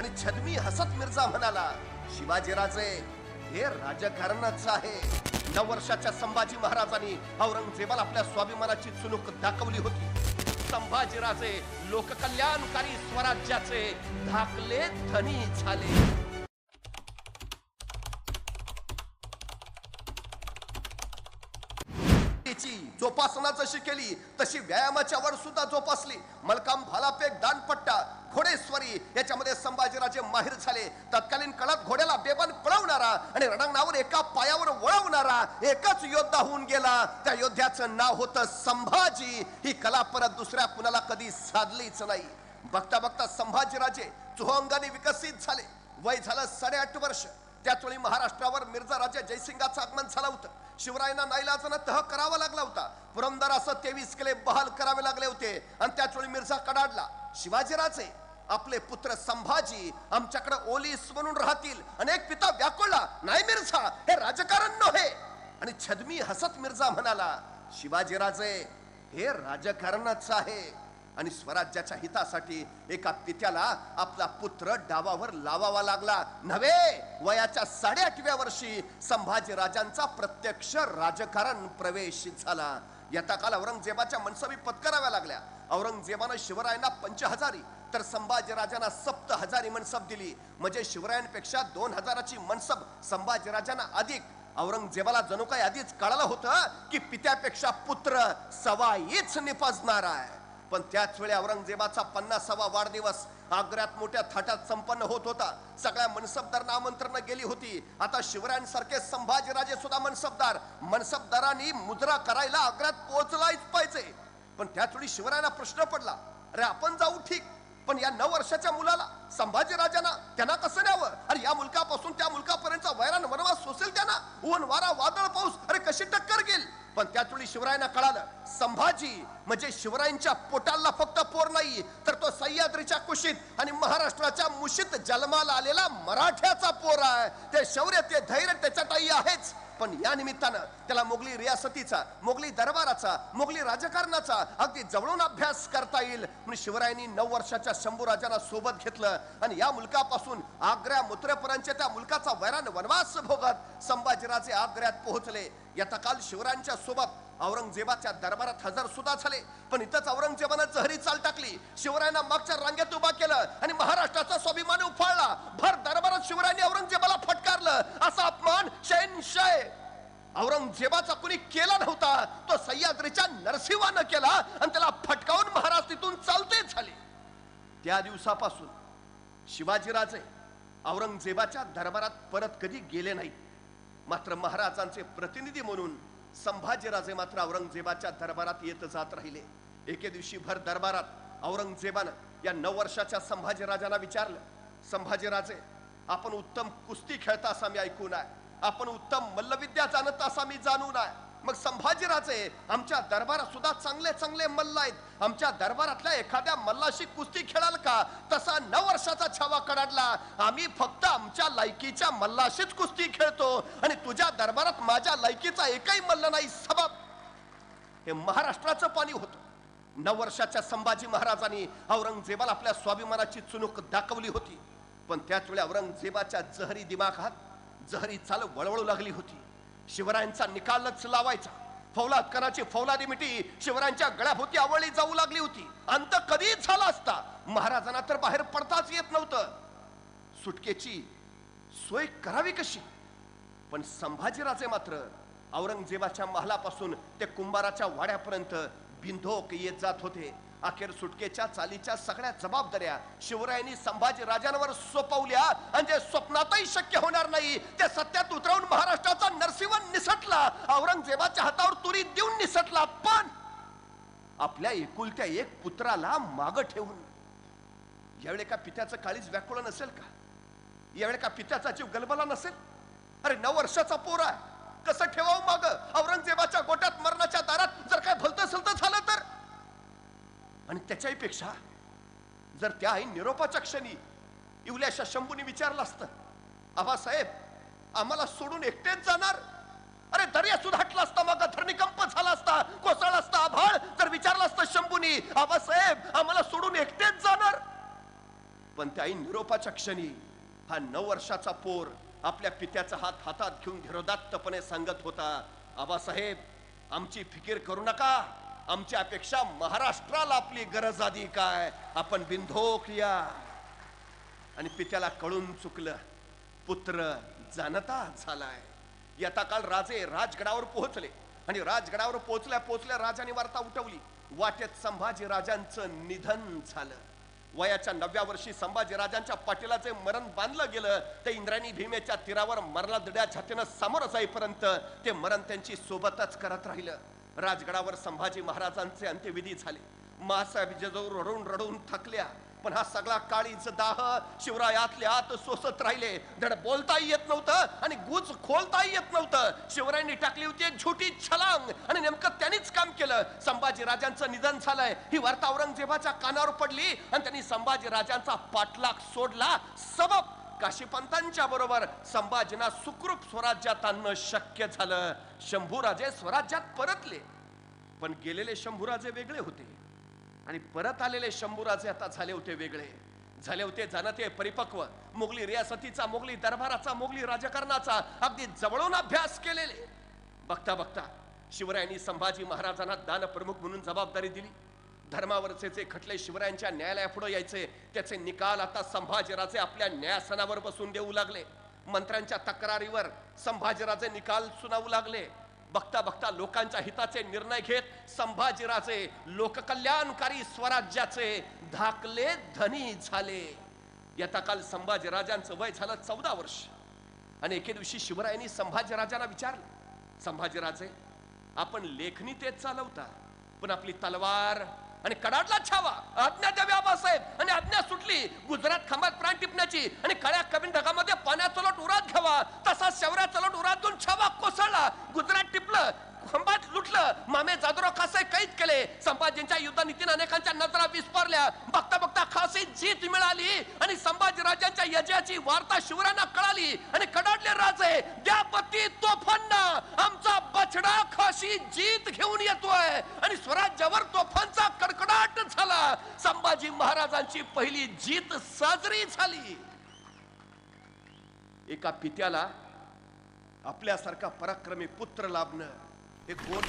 आणि छदमी हसत मिर्झा म्हणाला शिवाजीराजे हे राजकारणच आहे. नऊ वर्षाच्या संभाजी महाराजांनी औरंगजेबाला आपल्या स्वाभिमानाची चुनूक दाखवली होती. संभाजीराजे लोककल्याणकारी स्वराज्याचे धाकले धनी झाले. तिची जोपासना जशी केली तशी व्यायामाच्या वर सुद्धा जोपासली. मलकाम भालापेक दानपट्टा झाली याच्यामध्ये संभाजीराजे माहीर झाले. तत्कालीन काळात घोड्याला बेबन पळवणारा आणि रणांगणावर एका पायावर वळवणारा एकच योद्धा होऊन गेला. त्या योद्ध्याचं नाव होतं संभाजी. ही कला परत दुसऱ्या कुणाला कधी साधलीच नाही. बघता बघता संभाजीराजे चुहंगाने विकसित झाले. वय झालं साडेआठ वर्ष. त्याच वेळी महाराष्ट्रावर मिर्झा राजा जयसिंगाचं आगमन झालं होतं. शिवरायांना नाईलाजानं तह करावा लागला होता. पुरंदर असं तेवीस किले बहाल करावे लागले होते. आणि त्याच वेळी मिर्झा कडाडला. शिवाजीराजे आपले पुत्र संभाजी आमच्याकडे ओलीस म्हणून राहतील. अनेक पिता व्याकुळला नाही मिर्झा हे राजकारण नव्हे. आणि छदमी हसत मिर्झा म्हणाला शिवाजीराजे हे राजकारणच आहे. आणि स्वराज्याच्या हितासाठी एका पित्याला आपला पुत्र डावावर लावावा लागला. नव्हे वयाच्या साडे आठव्या वर्षी संभाजी राजांचा प्रत्यक्ष राजकारण प्रवेश झाला. यथा काल औरंगजेबाच्या मनसबी पत्कराव्या लागल्या. औरंगजेबानं शिवरायांना पंचहजारी तर संभाजी राजांना सप्त हजारी मनसब दिली. म्हणजे शिवरायांपेक्षा दोन हजाराची मनसब संभाजी राजांना अधिक. औरंगजेबाला जणू काही आधीच कळालं होतं की पित्यापेक्षा पुत्र सवाईच निपजणार आहे. पण त्याच वेळी औरंगजेबाचा पन्नासावा वाढदिवस आग्र्यात मोठ्या थाटात संपन्न होत होता. सगळ्या मनसबदारांना आमंत्रण गेली होती. आता शिवरायांसारखे संभाजीराजे सुद्धा मनसबदार. मनसबदारांनी मुद्रा करायला आग्र्यात पोहोचलाच पाहिजे. पण त्याच वेळी शिवरायांना प्रश्न पडला अरे आपण जाऊ ठीक पण या नऊ वर्षाच्या मुलाला संभाजी राजांना त्यांना कसं न्यावं? अरे या मुलकापासून त्या मुलकापर्यंतचा वैरान वनवास सोसेल त्यांना? ऊन वारा वादळ पाऊस अरे कशी टक्कर गेल? पण त्याच वेळी शिवरायांना कळालं संभाजी म्हणजे शिवरायांच्या पोटाला फक्त पोर नाही तर तो सह्याद्रीच्या कुशीत आणि महाराष्ट्राच्या मुशीत जन्माला आलेला मराठ्याचा पोर आहे. ते शौर्य ते धैर्य त्याच्यात आहेच. पण या निमित्तानं त्याला मोगली रियासतीचा मोगली दरबाराचा मोगली राजकारणाचा अगदी जवळून अभ्यास करता येईल. म्हणून शिवरायांनी नऊ वर्षाच्या शंभू राजांना सोबत घेतलं. आणि या मुलकापासून आग्र्या मुत्रेपर्यंतच्या त्या मुलकाचा वैरान वनवास भोगत संभाजीराजे आग्र्यात पोहोचले. यथा काल शिवरायांच्या सोबत औरंगजेबाच्या दरबारात हजर सुद्धा झाले. पण इथंच औरंगजेबानं जहरी चाल टाकली. शिवरायांना मागच्या रांगेत उभा केलं आणि महाराष्ट्राचा स्वाभिमान उफाळला. भर दरबारात शिवरायांनी औरंगजेबाला फटकारलं. असा अपमान शैनशय औरंगजेबाचा कुणी केला नव्हता. तो सह्याद्रीच्या नरसिंहानं केला आणि त्याला फटकावून महाराज तिथून चालते झाले. त्या दिवसापासून शिवाजीराजे औरंगजेबाच्या दरबारात परत कधी गेले नाहीत. मात्र महाराजांचे प्रतिनिधी म्हणून संभाजीराजे मात्र औरंगजेबाच्या दरबारात येत जात राहिले. एके दिवशी भर दरबारात औरंगजेबानं या नऊ वर्षाच्या संभाजीराजांना विचारलं संभाजीराजे आपण उत्तम कुस्ती खेळता असा मी ऐकून आहे. आपण उत्तम मल्लविद्या जाणत असा मी जाणून आहे. मग संभाजीराजे आमच्या दरबारात सुद्धा चांगले चांगले मल्ल आहेत. आमच्या दरबारातल्या एखाद्या मल्लाशी कुस्ती खेळाल का? तसा नऊ वर्षाचा छावा कडाडला. आम्ही फक्त आमच्या लायकीच्या मल्लाशीच कुस्ती खेळतो आणि तुझ्या दरबारात माझ्या लायकीचा एकही मल्ल नाही. सबब! हे महाराष्ट्राचं पाणी होतं. नऊ वर्षाच्या संभाजी महाराजांनी औरंगजेबाला आपल्या स्वाभिमानाची चुनूक दाखवली होती. पण त्याच वेळी औरंगजेबाच्या जहरी दिमागात जहरी चाल वळवळू लागली होती. शिवरायांचा निकालच लावायचा. फौलादकराची फौलादी मिठी शिवरायांच्या गळ्याभोवती आवळली जाऊ लागली होती. अंत कधीच झाला असता. महाराजांना तर बाहेर पडताच येत नव्हतं. सुटकेची सोय करावी कशी? पण संभाजीराजे मात्र औरंगजेबाच्या महालापासून ते कुंभाराच्या वाड्यापर्यंत बिंधोक येत जात होते. अखेर सुटकेच्या चालीच्या सगळ्या जबाबदाऱ्या शिवरायांनी संभाजी राजांवर सोपवल्या. आणि जे स्वप्नातही शक्य होणार नाही ते सत्यात उतरवून महाराष्ट्राचा नरसिंह निसटला. औरंगजेबाच्या हातावर तुरी देऊन निसटला. पण आपल्या एकुलत्या एक पुत्राला माग ठेवून यावेळी का पित्याचं काळीच व्याकुळ नसेल का? यावेळी का पित्याचा जीव गलबला नसेल? अरे नऊ वर्षाचा पोर आहे. कसं ठेवावं माग? औरंगजेबाच्या गोट मरणाच्या दारात जर काय भलतं सलतं झालं तर त्याच्याहीपेक्षा जर त्या आई निरोपाच्या क्षणी इवल्याशा शंभूने विचारलं असतं आबासाहेब आम्हाला सोडून एकटेच जाणार? अरे दर्या सुद्धा असता मग धरणीकंप झाला असता कोसळला असता आभाळ जर विचारलं असतं शंभूनी आबासाहेब आम्हाला सोडून एकटेच जाणार? पण त्याही निरोपाच्या क्षणी हा नऊ वर्षाचा पोर आपल्या पित्याचा हात हातात घेऊन धिरोदात्तपणे सांगत होता आबासाहेब आमची फिकीर करू नका. आमच्या अपेक्षा महाराष्ट्राला आपली गरज आधी काय? आपण बिंधोक या. आणि पित्याला कळून चुकलं. पुत्र जाणता झालाय. यथा काल राजे राजगडावर पोहोचले. आणि राजगडावर पोहोचल्या पोहोचल्या राजाने वार्ता उठवली. वाटेत संभाजी राजांचं निधन झालं. वयाच्या नवव्या वर्षी संभाजी राजांच्या पाटीलाचे मरण बांधलं गेलं ते इंद्रायणी भीमेच्या तीरावर मरला दड्या छातीनं समोर जाईपर्यंत ते मरण त्यांची सोबतच करत राहिलं. राजगडावर संभाजी महाराजांचे अंत्यविधी झाले. मासाहेब जिजाऊ रडून रडून थकल्या. पण हा सगळा काळीच दाह शिवरायातल्या आत सोसत राहिले. धड बोलताही येत नव्हतं आणि गुज खोलताही येत नव्हतं. शिवरायांनी टाकली होती एक छोटी छलांग आणि नेमकं त्यांनीच काम केलं. संभाजी राजांचं निधन झालंय. ही वार्ता औरंगजेबाच्या कानावर पडली आणि त्यांनी संभाजी राजांचा पाठलाग सोडला. सबब काशीपंतांच्या बरोबर संभाजींना सुखरूप स्वराज्यात आणणं शक्य झालं. शंभूराजे स्वराज्यात परतले. पण गेलेले शंभूराजे वेगळे होते. आणि परत आलेले शंभूराजे आता झाले होते वेगळे. झाले होते जाणते परिपक्व. मुघली रियासतीचा मुघली दरबाराचा मुघली राजकारणाचा. अगदी जवळून अभ्यास केलेले. बघता बघता शिवरायांनी संभाजी महाराजांना दान प्रमुख म्हणून जबाबदारी दिली. धर्मावरचे जे खटले शिवरायांच्या न्यायालयापुढे यायचे त्याचे निकाल आता संभाजीराजे आपल्या न्यायासनावर बसून देऊ लागले. मंत्र्यांच्या तक्रारीवर संभाजीराजे निकाल सुनावू लागले. बघता बघता लोकांच्या हिताचे निर्णय घेत संभाजीराजे लोककल्याणकारी स्वराज्याचे धाकले धनी झाले. यथा काल संभाजीराजांचं वय झालं चौदा वर्ष. आणि एके दिवशी शिवरायांनी संभाजीराजांना विचारलं संभाजीराजे आपण लेखणी तेच चालवता पण आपली तलवार आणि कडाडला छावा. आज्ञा द्यावी आबासाहेब. आणि आज्ञा सुटली. गुजरात खांबात प्राण टिपण्याची. आणि कळ्या कमी ढगामध्ये पाण्याचा लोट उरात घ्यावा. तसा शेवऱ्याचा लोट उरात दोन छावा कोसळला. गुजरात टिपलं. खंबाट लुटलं. मामे जादुराव खासे कैद केले. संभाजींच्या युद्धनीतीने अनेकांच्या नजरा विस्पारल्या बघता बघता खासी जीत मिळाली आणि संभाजी राजांच्या यजयाची वार्ता शिवरायांना कळाली आणि कडाडले राजे द्या पती तोफांना आमचा बछडा खाशी जीत घेऊन येतोय. आणि स्वराज्यावर तोफांचा कडकडाट झाला. संभाजी महाराजांची पहिली जीत साजरी झाली. एका पित्याला आपल्यासारखा पराक्रमी पुत्र लाभणं हे कोण